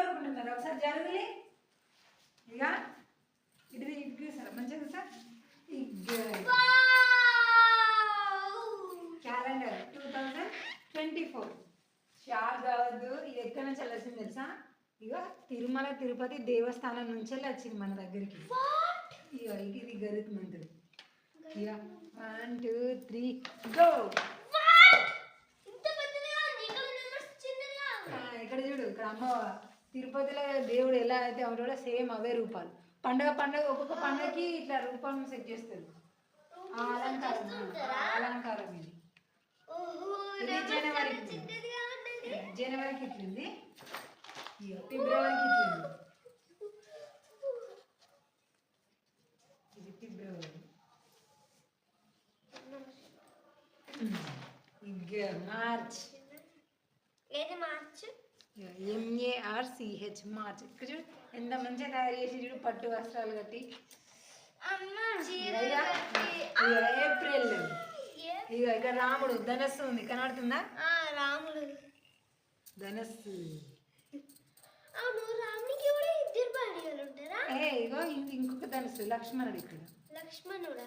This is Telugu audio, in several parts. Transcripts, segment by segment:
కోరుకుంటున్నారు ఒకసారి జరుగులే? ఇక ఇది ఇది సార్ మంచిగా sir calendar two thousand twenty four. SHAR కావద్దు ఇది ఎక్కడి నుంచి వెళ్ళొచ్చింది తెలుసా? ఇక తిరుమల తిరుపతి దేవస్థానం నుంచి వెళ్ళి వచ్చింది మన దగ్గరికి. ఇక ఇది గరుత్ మంత్రి ఇక వన్ టూ త్రీ గో. ఇక్కడ చూడు ఇక్కడ అమ్మ తిరుపతిలో దేవుడు ఎలా అయితే ఉంటాడో సేమ్ అవే రూపాలు. పండగ పండగ ఒక్కొక్క పండగకి ఇట్లా రూపం సెట్ చేస్తారు. అలంకారం అలంకారం ఇది. జనవరికి. జనవరికి ఇట్లుంది. ఫిబ్రవరికి ఇట్లుంది. ఇది ఫిబ్రవరి. మార్చ్. ఏది March? M A R C H March ఇక్కడ చూడు ఎంత మంచిగా తయారు చేసి చూడు పట్టు వస్త్రాలు కట్టి. ఏప్రిల్. ఇక ఇక్కడ రాముడు ధనస్సు ఉంది. కనబడుతుందా? రాముడు. ధనస్సు. ఇగో ఇది ఇంకొక ధనస్సు లక్ష్మణుడు ఇక్కడ. లక్ష్మణుడా?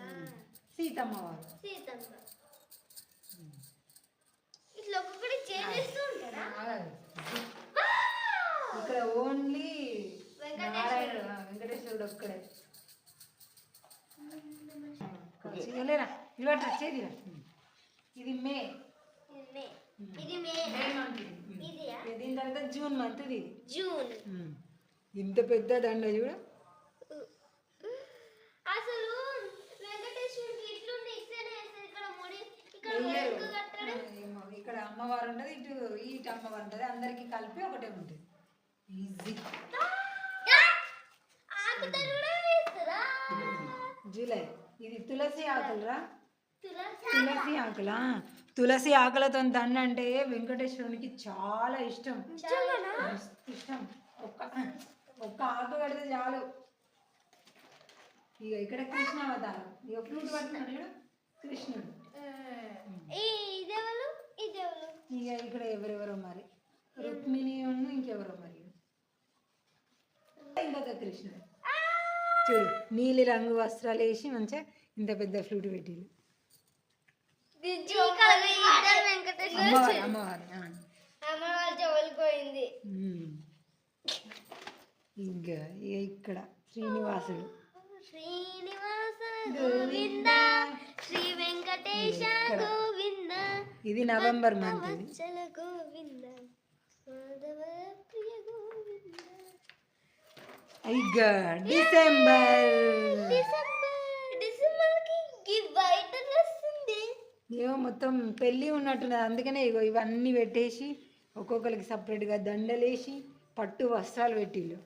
సీతమ్మ వారు. సీతమ్మ. ఇట్లా ఒక్కొక్కటి చేసేస్తూ ఉంటారా? ఓన్లీ ఆ, వెంకటేశ్వరుడు ఒక్కడే. చేయలేరా ఇవాళ వచ్చేదిరా ఇది మే. దీని తర్వాత జూన్ మంత్ ఇది. జూన్. ఇంత పెద్ద దండ చూడు. అసలు ఇక్కడ అమ్మవారు ఉంటుంది ఇటు ఇటు అమ్మవారు ఉంటుంది. అందరికి కలిపి ఒకటే ఉంటుంది. ఈజీ జూలై ఇది తులసి ఆకులరా? తులసి ఆకులా? తులసి ఆకులతో దండ అంటే వెంకటేశ్వరునికి చాలా ఇష్టం. ఇష్టం. ఒక్క ఒక్క ఆకు కడితే చాలు. ఇక ఇక్కడ కృష్ణ అవతారం. ఇక ఫ్లూట్ పట్టుకున్నాడు కృష్ణుడు. ఇక ఇక్కడ ఎవరెవరో కృష్ణుడు చూడు నీలి రంగు వస్త్రాలు వేసి మంచిగా ఇంత పెద్ద ఫ్లూట్ అమ్మవారు అమ్మవారు. ఇంకా ఇక ఇక్కడ శ్రీనివాసుడు. శ్రీనివాస గోవింద. శ్రీ వెంకటేశ ఇక్కడ. గోవింద ఇది నవంబర్ మంత్ గోవింద. ఇక డిసెంబర్. ఏమో మొత్తం పెళ్ళి ఉన్నట్టున్నది. అందుకనే ఇగో ఇవన్నీ పెట్టేసి ఒక్కొక్కరికి సపరేట్గా దండలేసి పట్టు వస్త్రాలు పెట్టిళ్ళు